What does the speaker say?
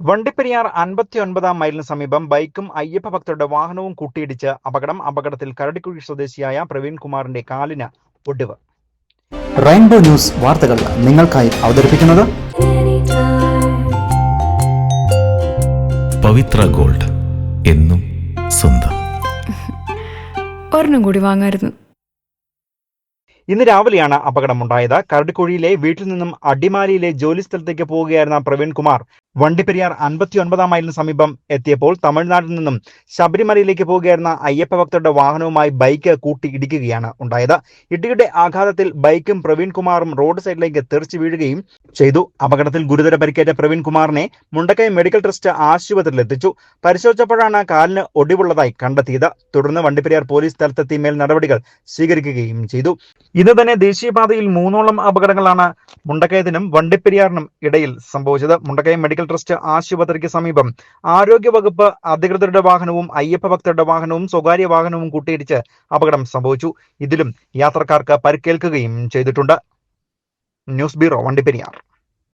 വണ്ടിപ്പെരിയാർ അൻപത്തി ഒൻപതാം മൈലിന് സമീപം ബൈക്കും അയ്യപ്പ ഭക്തരുടെ വാഹനവും കൂട്ടിയിടിച്ച് അപകടം അപകടത്തിൽ കരടിക്കുഴി സ്വദേശിയായ പ്രവീൺ കുമാറിന്റെ കാലിന് ഒടിവ്. റെയിൻബോ ന്യൂസ് വാർത്തകൾ നിങ്ങൾക്കായി അവതരിപ്പിക്കുന്നത് പവിത്ര ഗോൾഡ് എന്നും സ്വന്തം. ഒരെണ്ണം കൂടി വാങ്ങായിരുന്നു. ഇന്ന് രാവിലെയാണ് അപകടമുണ്ടായത്. കരടിക്കുഴിയിലെ വീട്ടിൽ നിന്നും അടിമാലിയിലെ ജോലി സ്ഥലത്തേക്ക് പോവുകയായിരുന്ന പ്രവീൺകുമാർ വണ്ടിപ്പെരിയാർ അൻപത്തി ഒൻപതാം മൈലിന് സമീപം എത്തിയപ്പോൾ തമിഴ്നാട്ടിൽ നിന്നും ശബരിമലയിലേക്ക് പോവുകയായിരുന്ന അയ്യപ്പ ഭക്തരുടെ വാഹനവുമായി ബൈക്ക് കൂട്ടി ഇടിക്കുകയാണ് ഉണ്ടായത്. ഇടിയുടെ ആഘാതത്തിൽ ബൈക്കും പ്രവീൺകുമാറും റോഡ് സൈഡിലേക്ക് തെറിച്ചു വീഴുകയും ചെയ്തു. അപകടത്തിൽ ഗുരുതര പരിക്കേറ്റ പ്രവീൺകുമാറിനെ മുണ്ടക്കൈ മെഡിക്കൽ ട്രസ്റ്റ് ആശുപത്രിയിൽ എത്തിച്ചു. പരിശോധിച്ചപ്പോഴാണ് കാലിന് ഒടിവുള്ളതായി കണ്ടെത്തിയത്. തുടർന്ന് വണ്ടിപ്പെരിയാർ പോലീസ് സ്ഥലത്തെത്തി മേൽ നടപടികൾ സ്വീകരിക്കുകയും ചെയ്തു. ഇന്ന് തന്നെ ദേശീയപാതയിൽ മൂന്നോളം അപകടങ്ങളാണ് മുണ്ടക്കയത്തിനും വണ്ടിപ്പെരിയാറിനും ഇടയിൽ സംഭവിച്ചത്. മുണ്ടക്കയം മെഡിക്കൽ ട്രസ്റ്റ് ആശുപത്രിക്ക് സമീപം ആരോഗ്യവകുപ്പ് അധികൃതരുടെ വാഹനവും അയ്യപ്പ ഭക്തരുടെ വാഹനവും സ്വകാര്യ വാഹനവും കൂട്ടിയിടിച്ച് അപകടം സംഭവിച്ചു. ഇതിലും യാത്രക്കാർക്ക് പരിക്കേൽക്കുകയും ചെയ്തിട്ടുണ്ട്. News bureau Vandiperiyar.